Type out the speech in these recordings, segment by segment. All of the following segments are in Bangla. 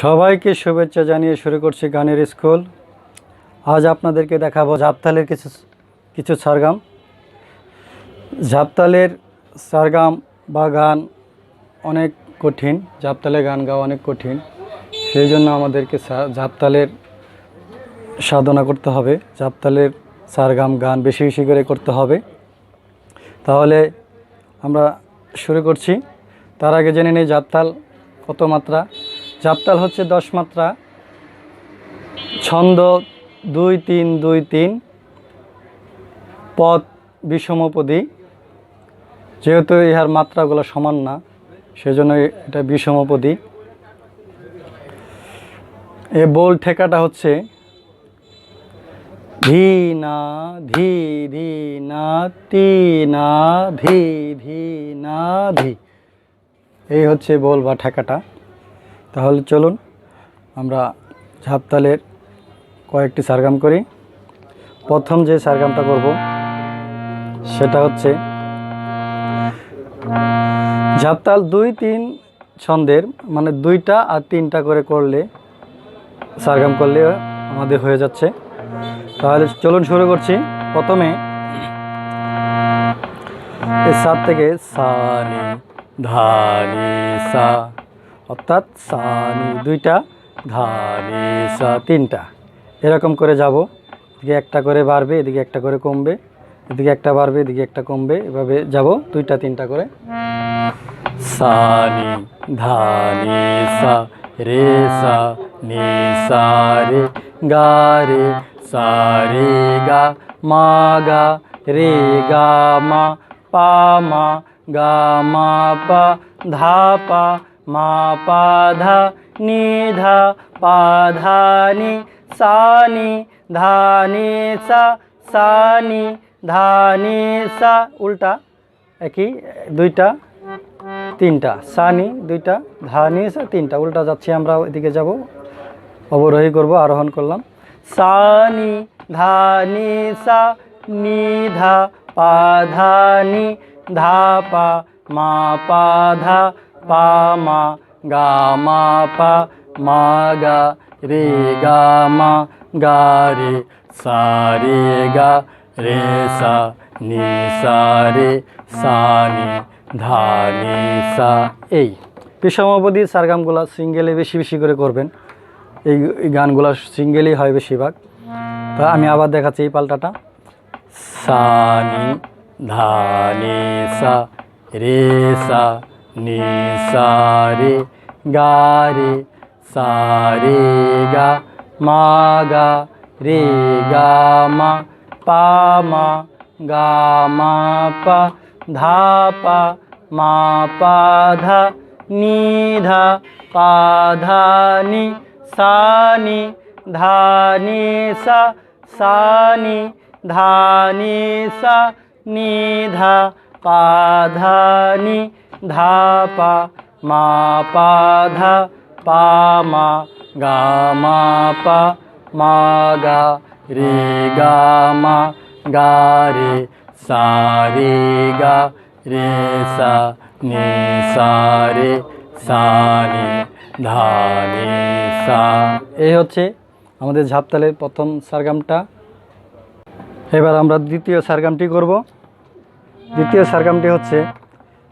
সবাইকে শুভেচ্ছা জানিয়ে শুরু করছি গানের স্কুল। আজ আপনাদেরকে দেখাবো ঝাপতালের কিছু কিছু সারগাম। ঝাপতালের সারগাম বা গান অনেক কঠিন ঝাপতালে গান গাওয়া অনেক কঠিন। সেই জন্য আমাদেরকে ঝাপতালের সাধনা করতে হবে। ঝাপতালের সারগাম গান বেশি বেশি করে করতে হবে। তাহলে আমরা শুরু করছি। তার আগে জেনে নেই জাপতাল কত মাত্রা। জাপতাল হচ্ছে দশ মাত্রা। ছন্দ দুই তিন দুই তিন। পদ বিষমপদী। যেহেতু ইহার মাত্রাগুলো সমান না, সেজন্য এটা বিষমপদী। এ বোল ঠেকাটা হচ্ছে ধি না ধি ধি না তি না ধি ধি না ধি। এই হচ্ছে বোল বা ঠেকাটা। তাহলে চলুন আমরা ঝাপতালের কয়েকটি সারগাম করি। প্রথম যে সারগামটা করব, সেটা হচ্ছে ঝাপতাল দুই তিন ছন্দের মানে দুইটা আর তিনটা করে করলে, সারগাম করলে আমাদের হয়ে যাচ্ছে। তাহলে চলুন শুরু করছি। প্রথমে সাত থেকে সানি ধানি সা অর্থাৎ সানি দুইটা ধানি সা তিনটা। এরকম করে যাব। এদিকে একটা করে বাড়বে, এদিকে একটা করে কমবে। এদিকে একটা বাড়বে, এদিকে একটা কমবে। এভাবে যাব, দুইটা, তিনটা করে। সানি ধানি সা রে সা নি সা রে গা রে সা রে গা মা গা রে গা মা পা মা গা মা পা ধা পা মা পা ধা নি ধা পা ধা নি সা নি ধা নি সা উল্টা একই, দুইটা, তিনটা সানি দুইটা ধানি সা তিনটা। উল্টা যাচ্ছি আমরা এদিকে যাব। অবরোহী করব, আরোহণ করলাম। সানি ধানি সা নিধা পাধানি পা ধানি ধা পা মা পা ধা পা মা, গা মা, পা মা, গা রে, গা মা, গা রে, সা রে, গা রে, সা নি, সা রে, সা নি, ধা নি, সা, এই। বিষমাবধি সারগামগুলা সিঙ্গেলে বেশি বেশি করে করবেন। এই গানগুলো সিঙ্গেলই হয় বেশিরভাগ। তা আমি আবার দেখাচ্ছি এই পাল্টাটা। সা নি, ধা নি, সা, রে, সা নি সা রে গা রে সা রে গা মা গা রে গা মা পা মা গা মা পা ধা পা মা পা ধা নি ধা পা ধা নি সা নি ধা নি সা সা নি ধা নি সা নি ধা পা ধা নি ধা পা মা পা ধা পা মা গা মা পা মা গা রে গা মা গা রে সা রে গা রে সা নি সা রে সা নি ধা নি সা এই হচ্ছে আমাদের ঝাপতালের প্রথম সারগামটা। এবার আমরা দ্বিতীয় সারগামটি করব। দ্বিতীয় সারগামটি হচ্ছে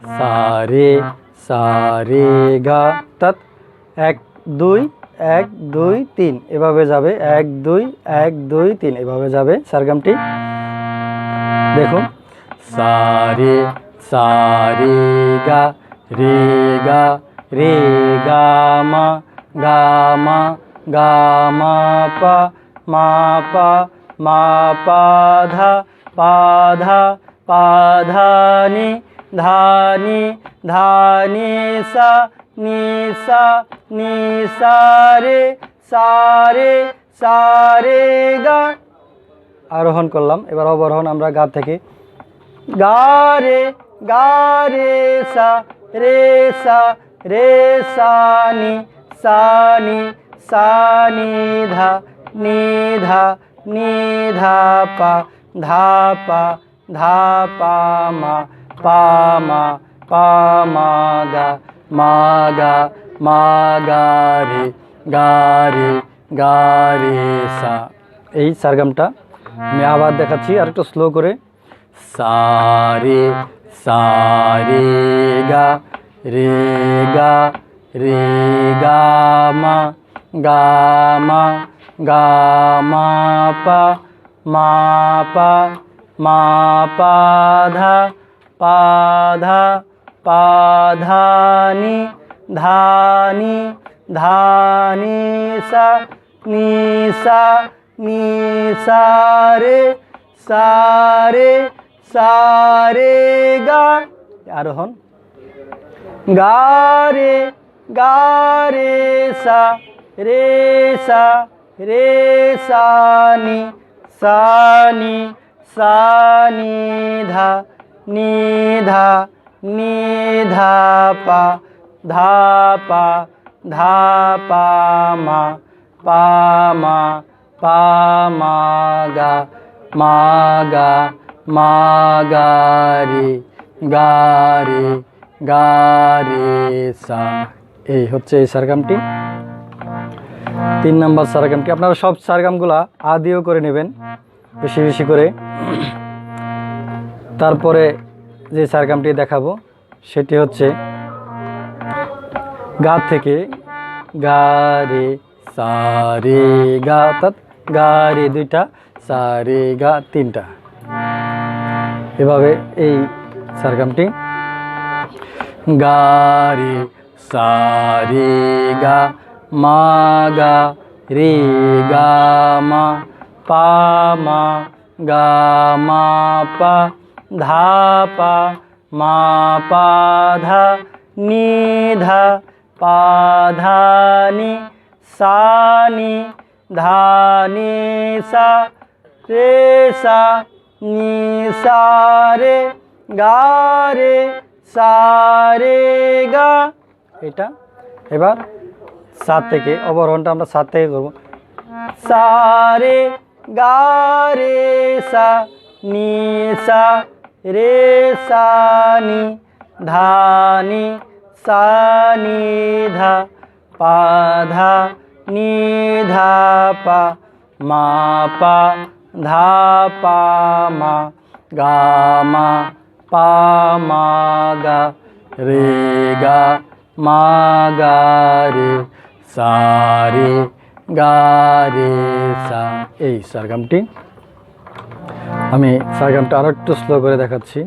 সা রে সা রে গা তাত এক দুই এক দুই তিন এভাবে যাবে। এক, দুই এক, দুই, তিন। এভাবে যাবে সারগামটি। দেখুন। সা রে সা রে গা রে গা রে গা মা গা মা গা মা পা মা পা মা পা ধা পা ধা, পা নি ধা নি ধা নি সা নি সা নি সা রে সা রে সা রে গা। আরোহণ করলাম, এবার অবরোহণ আমরা গা থেকে। গা রে গা রে সা রে সা রে সা নি সা নি সা নি ধা নি ধা নি ধা পা ধা পা ধা পা মা। পা মা পা মা গা মা গা মা গা রে গা রে গা রে সা। এই সারগামটা আমি আবার দেখাচ্ছি আর একটু স্লো করে। সা রে সা রে গা রে গা রে গা মা গা মা গা মা পা মা পা মা পা ধা পা ধা পা ধানি ধানি সা নি সা নি সা রে সা রে সা রে গা আরোহণ গা রে গা রে সা রে সা রে সা নি সা নি সা নি ধা নি ধা নি ধা পা ধা পা ধা পা মা পা মা পা মা গা মা গা মা গা রে, গা সা। এই হচ্ছে এই সারগামটি। তিন নম্বর সারগামটি। আপনারা সব সারগামগুলা আদিও করে নেবেন, বেশি বেশি করে। তারপরে যে সারগামটি দেখাবো, সেটি হচ্ছে গা থেকে গা রে সা রে গা, অর্থাৎ গা রে দুইটা, সা রে গা তিনটা। এভাবে এই সারগামটি গা রে সা রে গা, মা গা রে গা, মা পা, মা গা, মা পা ধা পা মা পা ধা নি ধা পা ধা নি সা নি ধা নি সা রে, সা, নি, সা, রে, গা, রে, সা, রে, গা। এটা এবার সাত থেকে অবরোহণটা আমরা সাত থেকে করব। সা, রে, গা, রে, সা, নি, সা রে সা নি ধা নি সা নি ধা পা ধা নি ধা পা মা পা ধা পা মা গা মা পা মা গা রে গা মা গা রে সা রে গা রে সা এই সারগামটি আমি সারগামটা আরও একটু স্লো করে দেখাচ্ছি।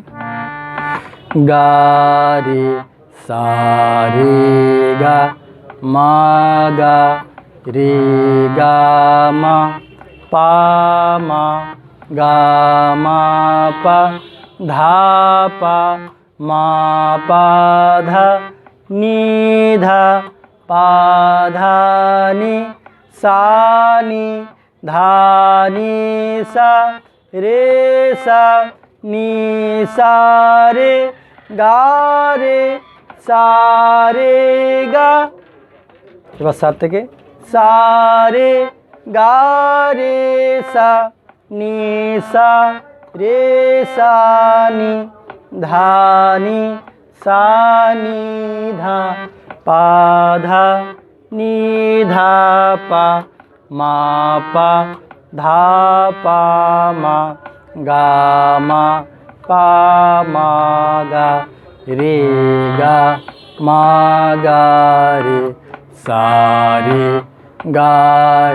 গা রে সা রে গা, মা গা, রি গা, মা, পা, মা, গা, মা, পা, ধা, পা, মা, পা, ধা, নি, ধা, পা, ধা, নি, সা, নি, ধা, নি, সা রে সা নি সা রে গা রে সা রে গা এবার সাত থেকে সা রে গা রে সা নি সা রে সা নি ধা নি সা নি ধা পা ধা নি ধা পা মা পা ধা পা মা গা মা গা রে গা মা গা রে সা রে গা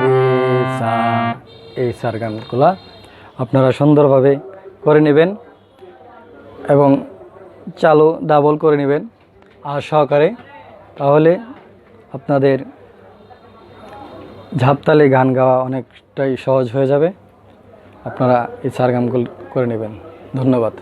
রে সা। এই সার গানগুলা আপনারা সুন্দরভাবে করে নেবেন এবং চালু ডাবল করে নেবেন আর সহকারে তাহলে আপনাদের ঝাপতালে গান গাওয়া অনেকটাই সহজ হয়ে যাবে। আপনারা এই সারগামগুলো করে নেবেন। ধন্যবাদ।